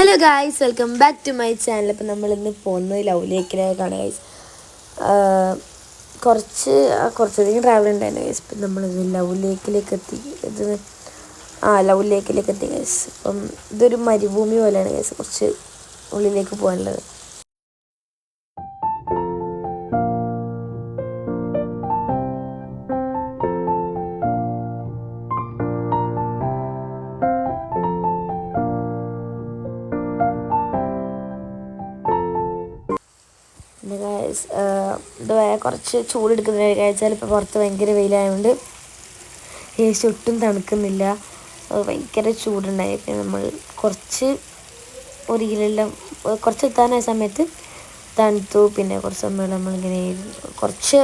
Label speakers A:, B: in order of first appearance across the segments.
A: Hello guys welcome back to my channel അപ്പം നമ്മൾ ഇന്ന് പോകുന്നത് ലൗലേക്കിലേക്കാണ് ലേക്കിലേക്കാണ് ഗൈസ് കുറച്ച് കുറച്ചധികം ട്രാവൽ ഉണ്ടായിരുന്നു ഗൈസ് ഇപ്പം നമ്മളിത് ലവ് ലേക്കിലേക്ക് എത്തി. ഇത് ആ ലൗലേക്കിലേക്ക് ലേക്കിലേക്ക് എത്തി ഗൈസ് അപ്പം ഇതൊരു മരുഭൂമി പോലെയാണ് ഗൈസ് കുറച്ച് ഉള്ളിലേക്ക് പോകാനുള്ളത്. ഗൈസ് ഇത് കുറച്ച് ചൂടെടുക്കുന്ന കഴിച്ചാൽ ഇപ്പോൾ പുറത്ത് ഭയങ്കര വെയിലായതുകൊണ്ട് ഏ സി ഒട്ടും തണുക്കുന്നില്ല ഭയങ്കര ചൂടുണ്ടായി. പിന്നെ നമ്മൾ കുറച്ച് ഒരു കിലെല്ലാം കുറച്ച് എത്താനായ സമയത്ത് തണുത്തു. പിന്നെ കുറച്ച് സമയം നമ്മളിങ്ങനെ. കുറച്ച്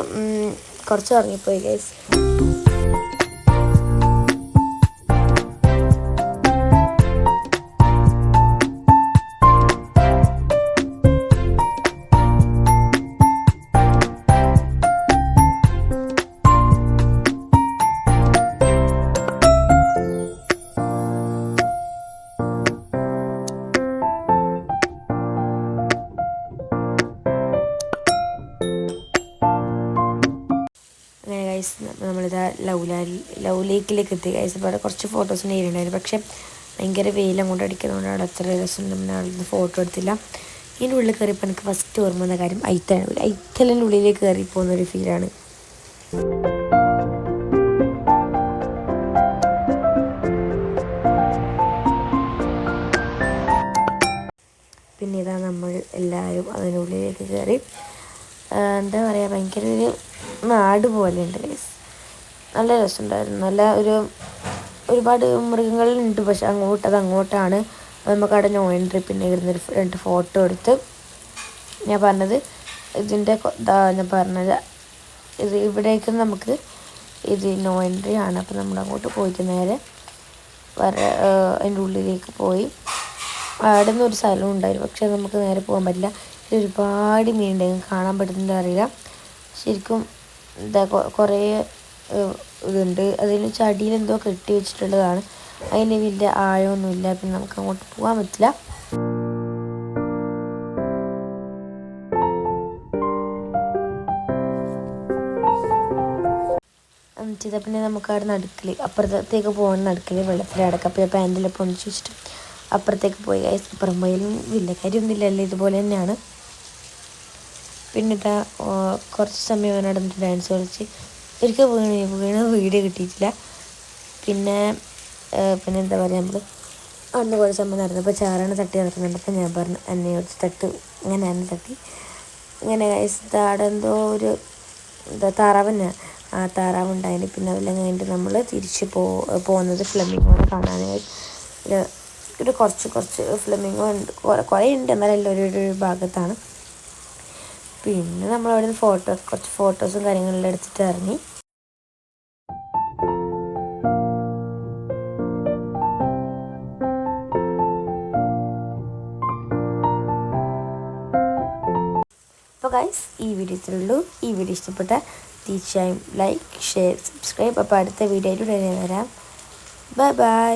A: കുറച്ച് ഉറങ്ങിപ്പോയി ഗൈസ് നമ്മളിതാ ലൗലാ ലവ് ലേക്കിലേക്ക് എത്തി. ഗൈസ് അവിടെ കുറച്ച് ഫോട്ടോസ് നേരിണ്ടായിരുന്നു പക്ഷേ ഭയങ്കര വെയിൽ അങ്ങോട്ട് അടിക്കുന്നതുകൊണ്ട് അവിടെ അത്ര രസം നമ്മൾ അവിടെ ഫോട്ടോ എടുത്തില്ല. ഇതിന്റെ ഉള്ളിൽ കയറിയപ്പോൾ എനിക്ക് ഫസ്റ്റ് ഓർമ്മ വന്ന കാര്യം ഐത്തലാണ് ഒരു ഐത്തലിന്റെ ഉള്ളിലേക്ക് കയറി പോകുന്ന ഒരു ഫീലാണ് പിന്നെ ഇതാ നമ്മൾ എല്ലാവരും അതിനുള്ളിലേക്ക് കയറി. എന്താ പറയുക ഭയങ്കര ഒരു നാട് പോലെയുണ്ട് ഗൈസ് നല്ല രസമുണ്ടായിരുന്നു. നല്ല ഒരു ഒരുപാട് മൃഗങ്ങളുണ്ട്. പക്ഷെ അങ്ങോട്ട് അത് അങ്ങോട്ടാണ്. നമുക്ക് അവിടെ എൻട്രി പിന്നെ ഇരുന്ന് രണ്ട് ഫോട്ടോ എടുത്ത് ഞാൻ പറഞ്ഞത് ഇതിന്റെ ഞാൻ പറഞ്ഞത് ഇത് ഇവിടേക്ക് നമുക്ക് ഇത് നോ എൻട്രി ആണ്. അപ്പോൾ നമ്മൾ അങ്ങോട്ട് പോയിട്ട് നേരെ വര അതിന്റെ ഉള്ളിലേക്ക് പോയി. അവിടെ നിന്ന് ഒരു സ്ഥലം ഉണ്ടായിരുന്നു. പക്ഷെ നമുക്ക് നേരെ പോകാൻ പറ്റില്ല. ഇതിൽ ഒരുപാട് മീനുണ്ടായിരുന്നു കാണാൻ പറ്റുന്നുണ്ടോ അറിയില്ല. ശരിക്കും എന്താ കുറേ ഇതുണ്ട്. അതിന് ചടിയിൽ എന്തോ കെട്ടി വെച്ചിട്ടുള്ളതാണ്. അതിന് വലിയ ആഴമൊന്നുമില്ല. പിന്നെ നമുക്ക് അങ്ങോട്ട് പോകാൻ പറ്റില്ല. എന്നിട്ട് പിന്നെ നമുക്ക് അവിടെ നടുക്കൽ അപ്പുറത്തേക്ക് പോകുന്ന നടുക്കൽ വെള്ളത്തിൽ അടക്കം. അപ്പോൾ പാന്റിലൊക്കെ ഒന്നിച്ച് വെച്ചിട്ട് അപ്പുറത്തേക്ക് പോയി. അപ്പുറം പോയാലും വലിയ കാര്യമൊന്നുമില്ലല്ലോ. ഇതുപോലെ തന്നെയാണ്. പിന്നെ ഇതാ കുറച്ച് സമയം അവനോട് നടന്നിട്ട് ഡാൻസ് കളിച്ച്. ഒരിക്കൽ വീണ് വീണ് വീഡിയോ കിട്ടിയിട്ടില്ല. പിന്നെ പിന്നെ എന്താ പറയുക നമ്മൾ അന്ന് കുറച്ച് സമയം നടന്നപ്പോൾ ചാറാണ് തട്ടി നടക്കുന്നുണ്ട്. അപ്പോൾ ഞാൻ പറഞ്ഞു എന്നെ കുറച്ച് തട്ട്. ഇങ്ങനെ എന്നെ തട്ടി. ഇങ്ങനെ അവിടെ ഒരു എന്താ താറാവന്നെ? ആ താറാവ് പിന്നെ അതെല്ലാം കഴിഞ്ഞിട്ട് നമ്മൾ തിരിച്ച് പോ പോകുന്നത് ഫ്ലമിങ്ങോനെ കാണാനായി. ഒരു കുറച്ച് കുറച്ച് ഫ്ലമിങ്ങോ ഉണ്ട്. കുറേ ഉണ്ട്. എന്നാലും ഒരു ഭാഗത്താണ്. പിന്നെ നമ്മൾ അവിടെ നിന്ന് ഫോട്ടോ കുറച്ച് ഫോട്ടോസും കാര്യങ്ങളെല്ലാം എടുത്തിട്ട് ഇറങ്ങി. അപ്പോൾ ഗൈസ് ഈ വീഡിയോ ഇത്രയുള്ളൂ ഈ വീഡിയോ ഇഷ്ടപ്പെട്ട തീർച്ചയായും ലൈക്ക് ഷെയർ സബ്സ്ക്രൈബ് അപ്പോൾ അടുത്ത വീഡിയോയിലൂടെ വരാം. Bye bye